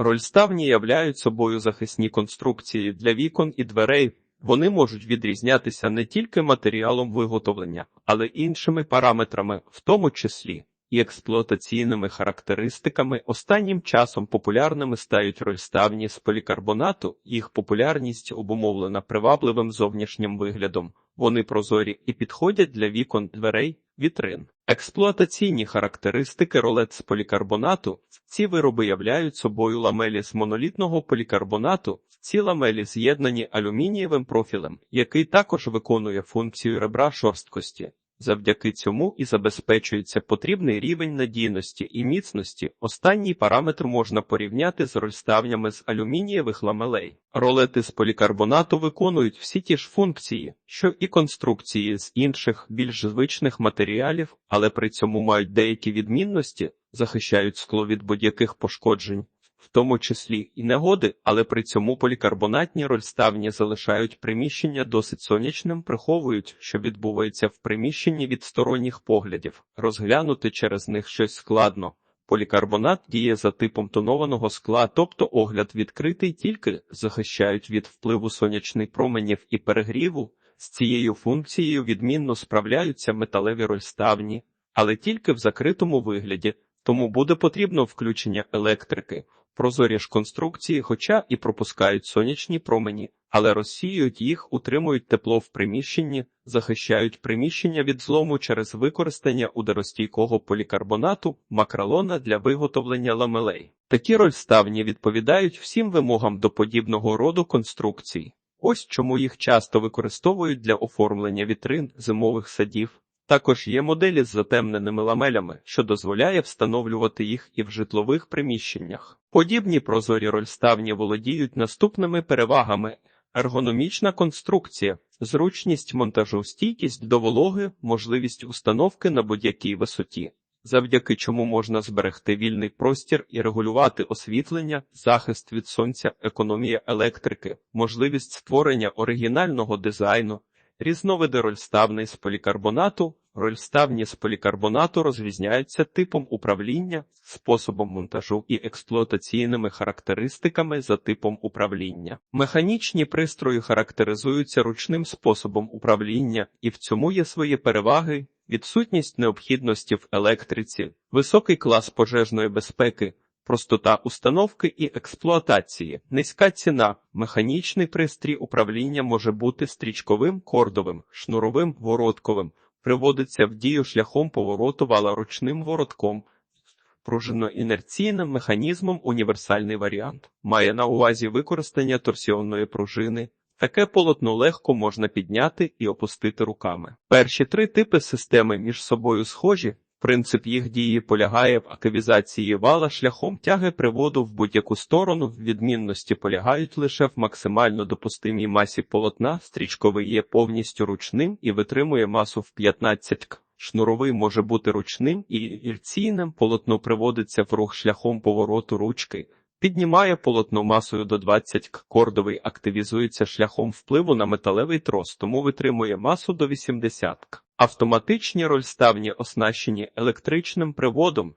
Рольставні являють собою захисні конструкції для вікон і дверей. Вони можуть відрізнятися не тільки матеріалом виготовлення, але й іншими параметрами, в тому числі і експлуатаційними характеристиками. Останнім часом популярними стають рольставні з полікарбонату. Їх популярність обумовлена привабливим зовнішнім виглядом. Вони прозорі і підходять для вікон дверей, вітрин. Експлуатаційні характеристики ролет з полікарбонату. Ці вироби являють собою ламелі з монолітного полікарбонату. Ці ламелі з'єднані алюмінієвим профілем, який також виконує функцію ребра шорсткості. Завдяки цьому і забезпечується потрібний рівень надійності і міцності. Останній параметр можна порівняти з розставнями з алюмінієвих ламелей. Ролети з полікарбонату виконують всі ті ж функції, що і конструкції з інших більш звичних матеріалів, але при цьому мають деякі відмінності, захищають скло від будь-яких пошкоджень в тому числі і негоди, але при цьому полікарбонатні рольставні залишають приміщення досить сонячним, приховують, що відбувається в приміщенні від сторонніх поглядів, розглянути через них щось складно. Полікарбонат діє за типом тонованого скла, тобто огляд відкритий, тільки захищають від впливу сонячних променів і перегріву. З цією функцією відмінно справляються металеві рольставні, але тільки в закритому вигляді, тому буде потрібно включення електрики. Прозорі ж конструкції, хоча і пропускають сонячні промені, але розсіюють їх, утримують тепло в приміщенні, захищають приміщення від злому через використання ударостійкого полікарбонату, макралона для виготовлення ламелей. Такі рольставні відповідають всім вимогам до подібного роду конструкцій. Ось чому їх часто використовують для оформлення вітрин зимових садів. Також є моделі з затемненими ламелями, що дозволяє встановлювати їх і в житлових приміщеннях. Подібні прозорі рольставні володіють наступними перевагами: ергономічна конструкція, зручність монтажу, стійкість до вологи, можливість установки на будь-якій висоті, завдяки чому можна зберегти вільний простір і регулювати освітлення, захист від сонця, економія електрики, можливість створення оригінального дизайну. Різновиди рольставний з полікарбонату. Рольставні з полікарбонату розрізняються типом управління, способом монтажу і експлуатаційними характеристиками за типом управління. Механічні пристрої характеризуються ручним способом управління, і в цьому є свої переваги, відсутність необхідності в електриці, високий клас пожежної безпеки. Простота установки і експлуатації, низька ціна, механічний пристрій управління може бути стрічковим, кордовим, шнуровим, воротковим, приводиться в дію шляхом повороту вала ручним воротком, пружинно-інерційним механізмом універсальний варіант, має на увазі використання торсіонної пружини. Таке полотно легко можна підняти і опустити руками. Перші три типи системи між собою схожі. Принцип їх дії полягає в активізації вала шляхом тяги приводу в будь-яку сторону, в відмінності полягають лише в максимально допустимій масі полотна, стрічковий є повністю ручним і витримує масу в 15 к. Шнуровий може бути ручним і ірційним, полотно приводиться в рух шляхом повороту ручки, піднімає полотно масою до 20 к. Кордовий активізується шляхом впливу на металевий трос, тому витримує масу до 80 к. Автоматичні рольставні оснащені електричним приводом.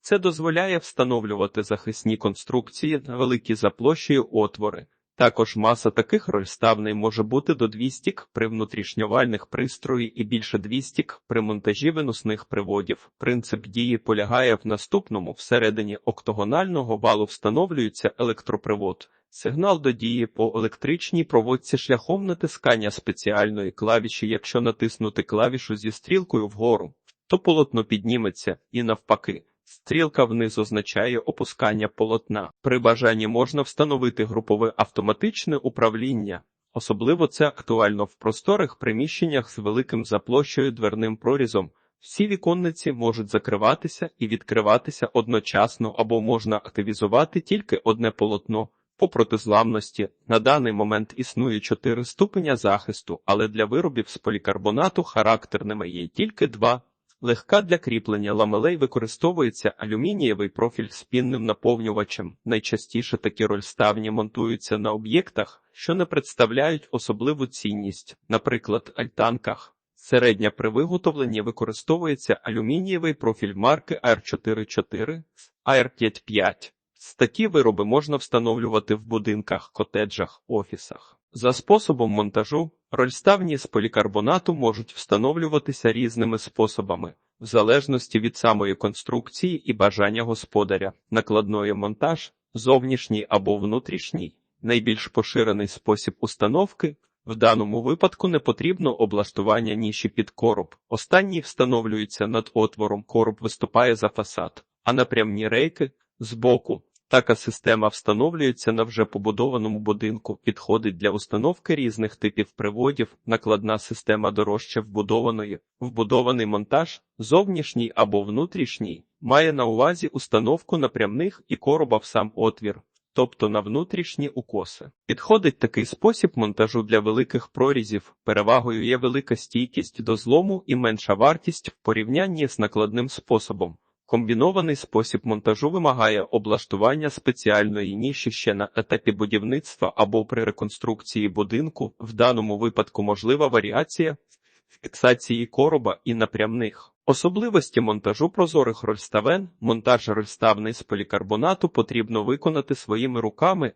Це дозволяє встановлювати захисні конструкції на великі за площею отвори. Також маса таких рольставний може бути до 200 к при внутрішньовальних пристрої і більше 200 к при монтажі виносних приводів. Принцип дії полягає в наступному: всередині октогонального валу встановлюється електропривод. Сигнал до дії по електричній проводці шляхом натискання спеціальної клавіші. Якщо натиснути клавішу зі стрілкою вгору, то полотно підніметься і навпаки. Стрілка вниз означає опускання полотна. При бажанні можна встановити групове автоматичне управління. Особливо це актуально в просторих приміщеннях з великим за площею дверним прорізом. Всі віконниці можуть закриватися і відкриватися одночасно або можна активізувати тільки одне полотно. По протизламності на даний момент існує чотири ступеня захисту, але для виробів з полікарбонату характерними є тільки два. Легка для кріплення ламелей використовується алюмінієвий профіль з пінним наповнювачем. Найчастіше такі рольставні монтуються на об'єктах, що не представляють особливу цінність, наприклад, альтанках. Середня при виготовленні використовується алюмінієвий профіль марки AR44, AR55. Такі вироби можна встановлювати в будинках, котеджах, офісах. За способом монтажу рольставні з полікарбонату можуть встановлюватися різними способами, в залежності від самої конструкції і бажання господаря, накладної монтаж, зовнішній або внутрішній. Найбільш поширений спосіб установки в даному випадку не потрібно облаштування ніші під короб. Останній встановлюється над отвором, короб виступає за фасад, а напрямні рейки збоку. Така система встановлюється на вже побудованому будинку, підходить для установки різних типів приводів, накладна система дорожче вбудованої, вбудований монтаж, зовнішній або внутрішній, має на увазі установку напрямних і короба в сам отвір, тобто на внутрішні укоси. Підходить такий спосіб монтажу для великих прорізів, перевагою є велика стійкість до злому і менша вартість в порівнянні з накладним способом. Комбінований спосіб монтажу вимагає облаштування спеціальної ніші ще на етапі будівництва або при реконструкції будинку. В даному випадку можлива варіація фіксації короба і напрямних. Особливості монтажу прозорих рольставен, монтаж рольставний з полікарбонату потрібно виконати своїми руками.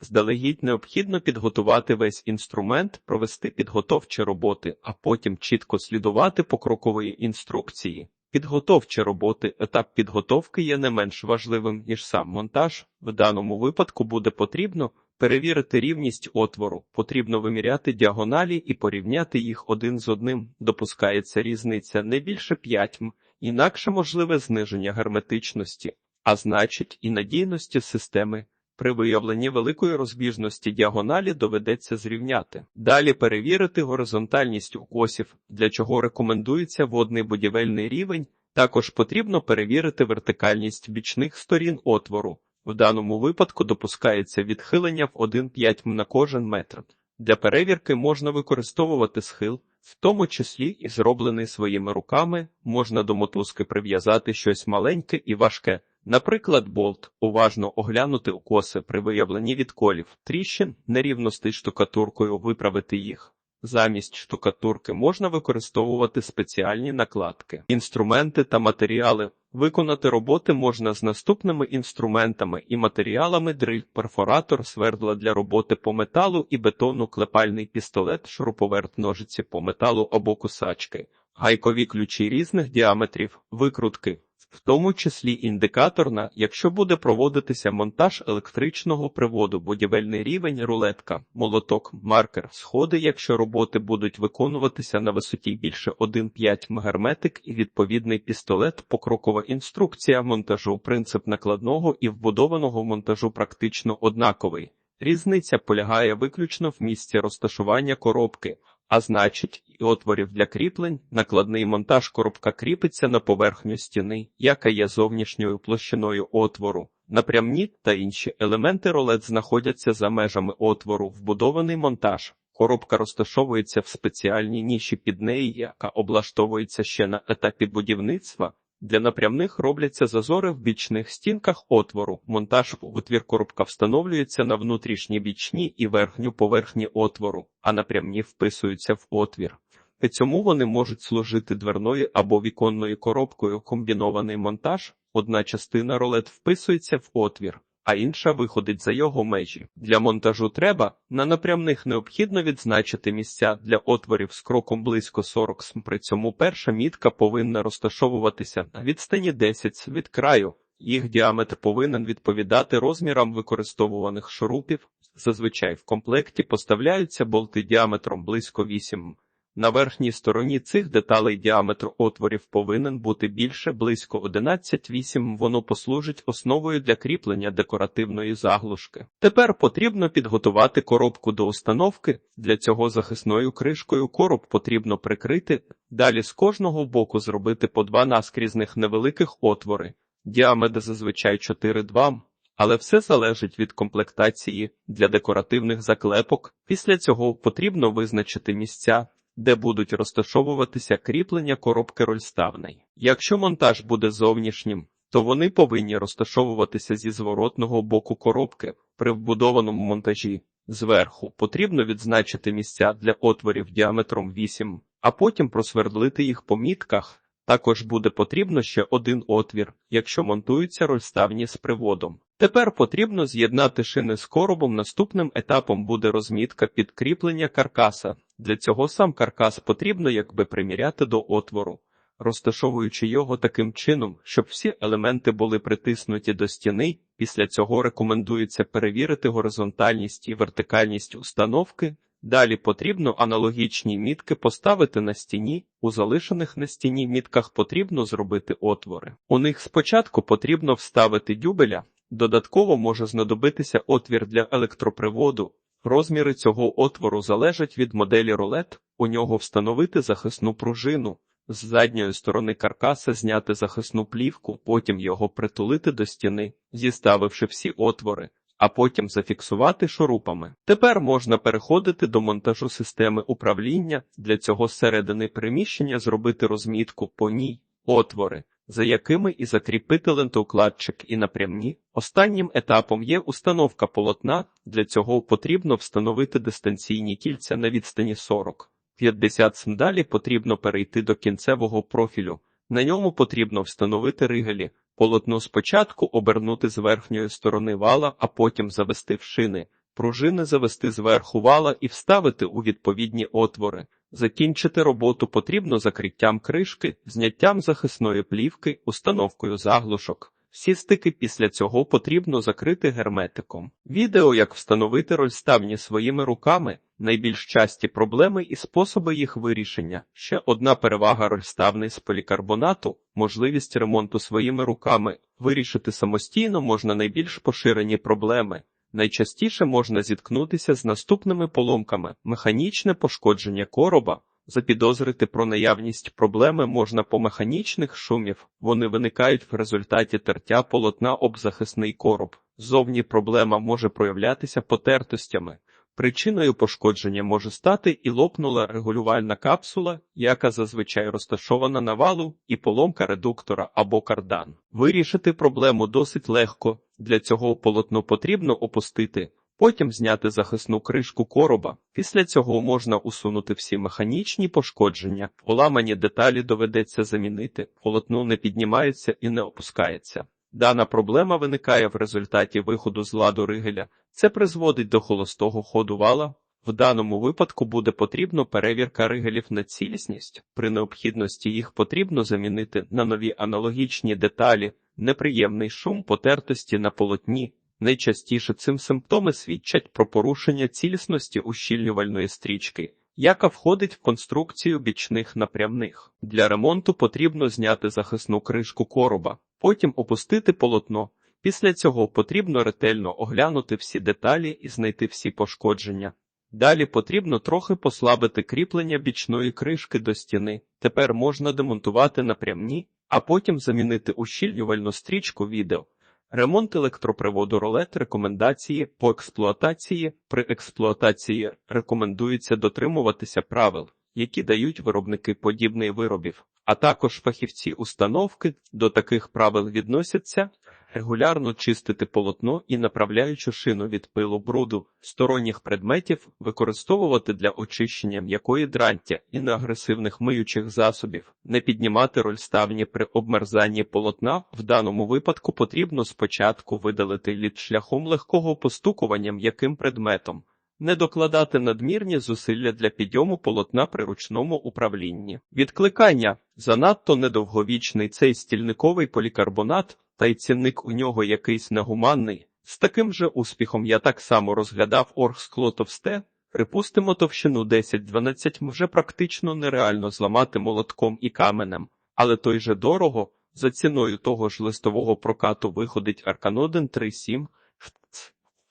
Здалегідь необхідно підготувати весь інструмент, провести підготовчі роботи, а потім чітко слідувати покрокової інструкції. Підготовчі роботи, етап підготовки є не менш важливим, ніж сам монтаж. В даному випадку буде потрібно перевірити рівність отвору, потрібно виміряти діагоналі і порівняти їх один з одним. Допускається різниця не більше 5 м, інакше можливе зниження герметичності, а значить і надійності системи. При виявленні великої розбіжності діагоналі доведеться зрівняти. Далі перевірити горизонтальність укосів, для чого рекомендується водний будівельний рівень. Також потрібно перевірити вертикальність бічних сторін отвору. В даному випадку допускається відхилення в 1,5 на кожен метр. Для перевірки можна використовувати схил, в тому числі і зроблений своїми руками, можна до мотузки прив'язати щось маленьке і важке. Наприклад, болт, уважно оглянути укоси при виявленні відколів, тріщин, нерівностей штукатуркою виправити їх. Замість штукатурки можна використовувати спеціальні накладки, інструменти та матеріали. Виконати роботи можна з наступними інструментами і матеріалами дриль, перфоратор, свердла для роботи по металу і бетону, клепальний пістолет, шуруповерт, ножиці по металу або кусачки, гайкові ключі різних діаметрів, викрутки в тому числі індикаторна, якщо буде проводитися монтаж електричного приводу, будівельний рівень, рулетка, молоток, маркер, сходи, якщо роботи будуть виконуватися на висоті більше 1,5 м герметик і відповідний пістолет, покрокова інструкція монтажу, принцип накладного і вбудованого монтажу практично однаковий. Різниця полягає виключно в місці розташування коробки, а значить, і отворів для кріплень, накладний монтаж коробка кріпиться на поверхню стіни, яка є зовнішньою площиною отвору. Напрямні та інші елементи ролет знаходяться за межами отвору, вбудований монтаж. Коробка розташовується в спеціальній ніші під неї, яка облаштовується ще на етапі будівництва. Для напрямних робляться зазори в бічних стінках отвору. Монтаж отвір коробка встановлюється на внутрішні бічні і верхню поверхні отвору, а напрямні вписуються в отвір. При цьому вони можуть служити дверною або віконною коробкою. Комбінований монтаж. Одна частина ролет вписується в отвір, а інша виходить за його межі. Для монтажу треба на напрямних необхідно відзначити місця для отворів з кроком близько 40 см. При цьому перша мітка повинна розташовуватися на відстані 10 см від краю. Їх діаметр повинен відповідати розмірам використовуваних шурупів. Зазвичай в комплекті поставляються болти діаметром близько 8 м. На верхній стороні цих деталей діаметр отворів повинен бути більше близько 11,8. Воно послужить основою для кріплення декоративної заглушки. Тепер потрібно підготувати коробку до установки. Для цього захисною кришкою короб потрібно прикрити. Далі з кожного боку зробити по два наскрізних невеликих отвори. Діаметр зазвичай 4,2 м. Але все залежить від комплектації для декоративних заклепок. Після цього потрібно визначити місця, де будуть розташовуватися кріплення коробки рольставної. Якщо монтаж буде зовнішнім, то вони повинні розташовуватися зі зворотного боку коробки. При вбудованому монтажі зверху потрібно відзначити місця для отворів діаметром 8, а потім просвердлити їх по мітках. Також буде потрібно ще один отвір, якщо монтуються розставні з приводом. Тепер потрібно з'єднати шини з коробом. Наступним етапом буде розмітка підкріплення каркаса. Для цього сам каркас потрібно якби приміряти до отвору, розташовуючи його таким чином, щоб всі елементи були притиснуті до стіни. Після цього рекомендується перевірити горизонтальність і вертикальність установки. Далі потрібно аналогічні мітки поставити на стіні. У залишених на стіні мітках потрібно зробити отвори. У них спочатку потрібно вставити дюбеля. Додатково може знадобитися отвір для електроприводу. Розміри цього отвору залежать від моделі ролет. У нього встановити захисну пружину. З задньої сторони каркаса зняти захисну плівку, потім його притулити до стіни, зіставивши всі отвори, а потім зафіксувати шурупами. Тепер можна переходити до монтажу системи управління. Для цього зсередини приміщення зробити розмітку по ній, отвори, за якими і закріпити лентоукладчик і напрямні. Останнім етапом є установка полотна. Для цього потрібно встановити дистанційні кільця на відстані 40. 50 см. Далі потрібно перейти до кінцевого профілю. На ньому потрібно встановити ригелі. Полотно спочатку обернути з верхньої сторони вала, а потім завести в шини. Пружини завести зверху вала і вставити у відповідні отвори. Закінчити роботу потрібно закриттям кришки, зняттям захисної плівки, установкою заглушок. Всі стики після цього потрібно закрити герметиком. Відео, як встановити розставні своїми руками, найбільш часті проблеми і способи їх вирішення. Ще одна перевага рольставний з полікарбонату можливість ремонту своїми руками. Вирішити самостійно можна найбільш поширені проблеми. Найчастіше можна зіткнутися з наступними поломками: механічне пошкодження короба. Запідозрити про наявність проблеми можна по механічних шумів, вони виникають в результаті тертя полотна об захисний короб. Зовні проблема може проявлятися потертостями. Причиною пошкодження може стати і лопнула регулювальна капсула, яка зазвичай розташована на валу, і поломка редуктора або кардан. Вирішити проблему досить легко. Для цього полотно потрібно опустити. Потім зняти захисну кришку короба. Після цього можна усунути всі механічні пошкодження. Поламані деталі доведеться замінити, полотно не піднімається і не опускається. Дана проблема виникає в результаті виходу з ладу ригеля. Це призводить до холостого ходу вала. В даному випадку буде потрібно перевірка ригелів на цілісність. При необхідності їх потрібно замінити на нові аналогічні деталі, неприємний шум потертості на полотні. Найчастіше цим симптоми свідчать про порушення цілісності ущільнювальної стрічки, яка входить в конструкцію бічних напрямних. Для ремонту потрібно зняти захисну кришку короба, потім опустити полотно. Після цього потрібно ретельно оглянути всі деталі і знайти всі пошкодження. Далі потрібно трохи послабити кріплення бічної кришки до стіни. Тепер можна демонтувати напрямні, а потім замінити ущільнювальну стрічку відео. Ремонт електроприводу ролет рекомендації по експлуатації. При експлуатації рекомендується дотримуватися правил, які дають виробники подібних виробів, а також фахівці установки до таких правил відносяться регулярно чистити полотно і направляючу шину від пилу бруду, сторонніх предметів використовувати для очищення м'якої дрантя і неагресивних миючих засобів, не піднімати рольставні при обмерзанні полотна. В даному випадку потрібно спочатку видалити лід шляхом легкого постукування м'яким предметом. Не докладати надмірні зусилля для підйому полотна при ручному управлінні. Відкликання. Занадто недовговічний цей стільниковий полікарбонат, та й цінник у нього якийсь негуманний. З таким же успіхом я так само розглядав оргскло товсте, припустимо, товщину 10-12 вже практично нереально зламати молотком і каменем, але той же дорого, за ціною того ж листового прокату виходить Арканоден 3.7,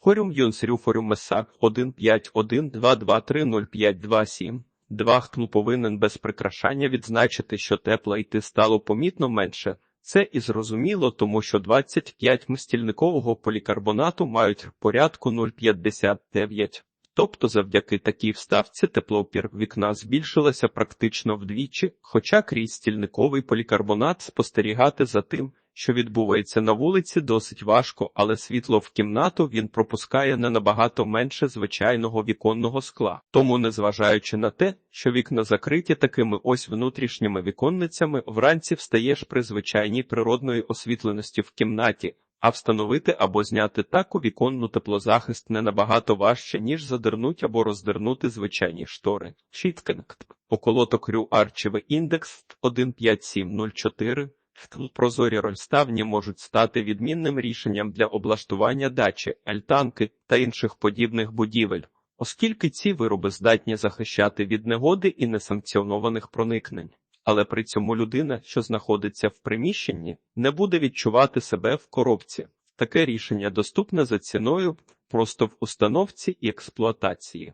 Хорюм Юнсрю Форюм Меса 1.5.1.2.2.3.0.5.2.7. Двахтл повинен без прикрашання відзначити, що тепла йти стало помітно менше. Це і зрозуміло, тому що 25 стільникового полікарбонату мають порядку 0,59. Тобто завдяки такій вставці теплоопір вікна збільшилася практично вдвічі, хоча крізь стільниковий полікарбонат спостерігати за тим, що відбувається на вулиці, досить важко, але світло в кімнату він пропускає не набагато менше звичайного віконного скла. Тому, незважаючи на те, що вікна закриті такими ось внутрішніми віконницями, вранці встаєш при звичайній природної освітленості в кімнаті. А встановити або зняти таку віконну теплозахист не набагато важче, ніж задернуть або роздернути звичайні штори. Щіткинг. Околоток Рю Арчеве індекс 15704. Прозорі рольставні можуть стати відмінним рішенням для облаштування дачі, альтанки та інших подібних будівель, оскільки ці вироби здатні захищати від негоди і несанкціонованих проникнень. Але при цьому людина, що знаходиться в приміщенні, не буде відчувати себе в коробці. Таке рішення доступне за ціною просто в установці і експлуатації.